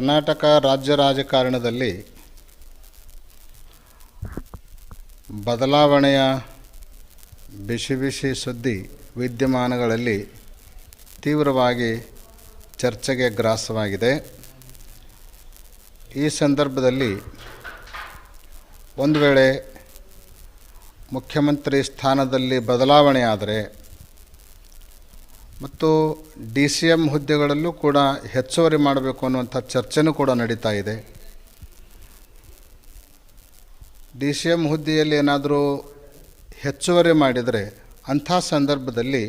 ಕರ್ನಾಟಕ ರಾಜ್ಯ ರಾಜಕಾರಣದಲ್ಲಿ ಬದಲಾವಣೆಯ ಬಿಸಿ ಬಿಸಿ ಸುದ್ದಿ ವಿದ್ಯಮಾನಗಳಲ್ಲಿ ತೀವ್ರವಾಗಿ ಚರ್ಚೆಗೆ ಗ್ರಾಸವಾಗಿದೆ. ಈ ಸಂದರ್ಭದಲ್ಲಿ ಒಂದು ವೇಳೆ ಮುಖ್ಯಮಂತ್ರಿ ಸ್ಥಾನದಲ್ಲಿ ಬದಲಾವಣೆ ಆದರೆ ಮತ್ತು ಡಿ ಸಿ ಎಂ ಹುದ್ದೆಗಳಲ್ಲೂ ಕೂಡ ಹೆಚ್ಚುವರಿ ಮಾಡಬೇಕು ಅನ್ನುವಂಥ ಚರ್ಚೆನೂ ಕೂಡ ನಡೀತಾ ಇದೆ. ಡಿ ಸಿ ಎಂ ಹುದ್ದೆಯಲ್ಲಿ ಏನಾದರೂ ಹೆಚ್ಚುವರಿ ಮಾಡಿದರೆ ಅಂಥ ಸಂದರ್ಭದಲ್ಲಿ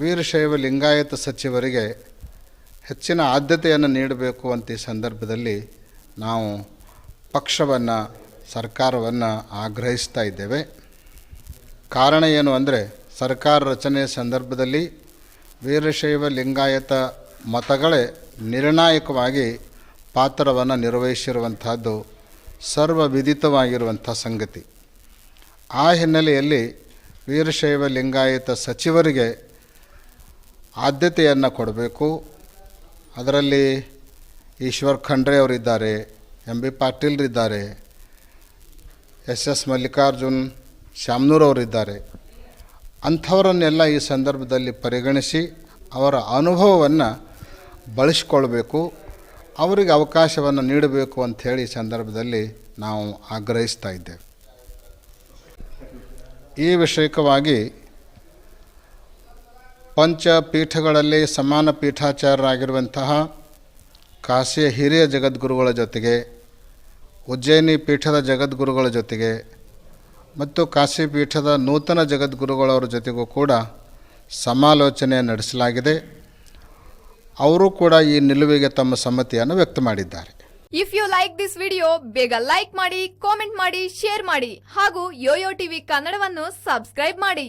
ವೀರಶೈವ ಲಿಂಗಾಯತ ಸಚಿವರಿಗೆ ಹೆಚ್ಚಿನ ಆದ್ಯತೆಯನ್ನು ನೀಡಬೇಕು ಅಂತ ಈ ಸಂದರ್ಭದಲ್ಲಿ ನಾವು ಪಕ್ಷವನ್ನು, ಸರ್ಕಾರವನ್ನು ಆಗ್ರಹಿಸ್ತಾ ಇದ್ದೇವೆ. ಕಾರಣ ಏನು ಅಂದರೆ ಸರ್ಕಾರ ರಚನೆಯ ಸಂದರ್ಭದಲ್ಲಿ ವೀರಶೈವ ಲಿಂಗಾಯತ ಮತಗಳೇ ನಿರ್ಣಾಯಕವಾಗಿ ಪಾತ್ರವನ್ನು ನಿರ್ವಹಿಸಿರುವಂತಹದ್ದು ಸರ್ವವಿದಿತವಾಗಿರುವಂಥ ಸಂಗತಿ. ಆ ಹಿನ್ನೆಲೆಯಲ್ಲಿ ವೀರಶೈವ ಲಿಂಗಾಯತ ಸಚಿವರಿಗೆ ಆದ್ಯತೆಯನ್ನು ಕೊಡಬೇಕು. ಅದರಲ್ಲಿ ಈಶ್ವರ್ ಖಂಡ್ರೆ ಅವರಿದ್ದಾರೆ, ಎಂ ಬಿ ಪಾಟೀಲ್ರಿದ್ದಾರೆ, ಎಸ್ ಎಸ್ ಮಲ್ಲಿಕಾರ್ಜುನ್ ಶ್ಯಾಮ್ನೂರವರಿದ್ದಾರೆ ಅಂಥವರನ್ನೆಲ್ಲ ಈ ಸಂದರ್ಭದಲ್ಲಿ ಪರಿಗಣಿಸಿ ಅವರ ಅನುಭವವನ್ನು ಬಳಸ್ಕೊಳ್ಬೇಕು, ಅವರಿಗೆ ಅವಕಾಶವನ್ನು ನೀಡಬೇಕು ಅಂಥೇಳಿ ಈ ಸಂದರ್ಭದಲ್ಲಿ ನಾವು ಆಗ್ರಹಿಸ್ತಾ ಇದ್ದೇವೆ. ಈ ವಿಷಯಕವಾಗಿ ಪಂಚಪೀಠಗಳಲ್ಲಿ ಸಮಾನ ಪೀಠಾಚಾರ್ಯರಾಗಿರುವಂತಹ ಕಾಶಿಯ ಹಿರಿಯ ಜಗದ್ಗುರುಗಳ ಜೊತೆಗೆ, ಉಜ್ಜಯಿನಿ ಪೀಠದ ಜಗದ್ಗುರುಗಳ ಜೊತೆಗೆ ಮತ್ತು ಕಾಶಿ ಪೀಠದ ನೂತನ ಜಗದ್ಗುರುಗಳವರ ಜೊತೆಗೂ ಕೂಡ ಸಮಾಲೋಚನೆ ನಡೆಸಲಾಗಿದೆ. ಅವರು ಕೂಡ ಈ ನಿಲುವಿಗೆ ತಮ್ಮ ಸಮ್ಮತಿಯನ್ನು ವ್ಯಕ್ತ ಮಾಡಿದ್ದಾರೆ. If you like this video ಬೇಗ ಲೈಕ್ ಮಾಡಿ ಕಾಮೆಂಟ್ ಮಾಡಿ ಶೇರ್ ಮಾಡಿ ಹಾಗೂ ಯೋಯೋ ಟಿವಿ ಕನ್ನಡವನ್ನು ಸಬ್ಸ್ಕ್ರೈಬ್ ಮಾಡಿ.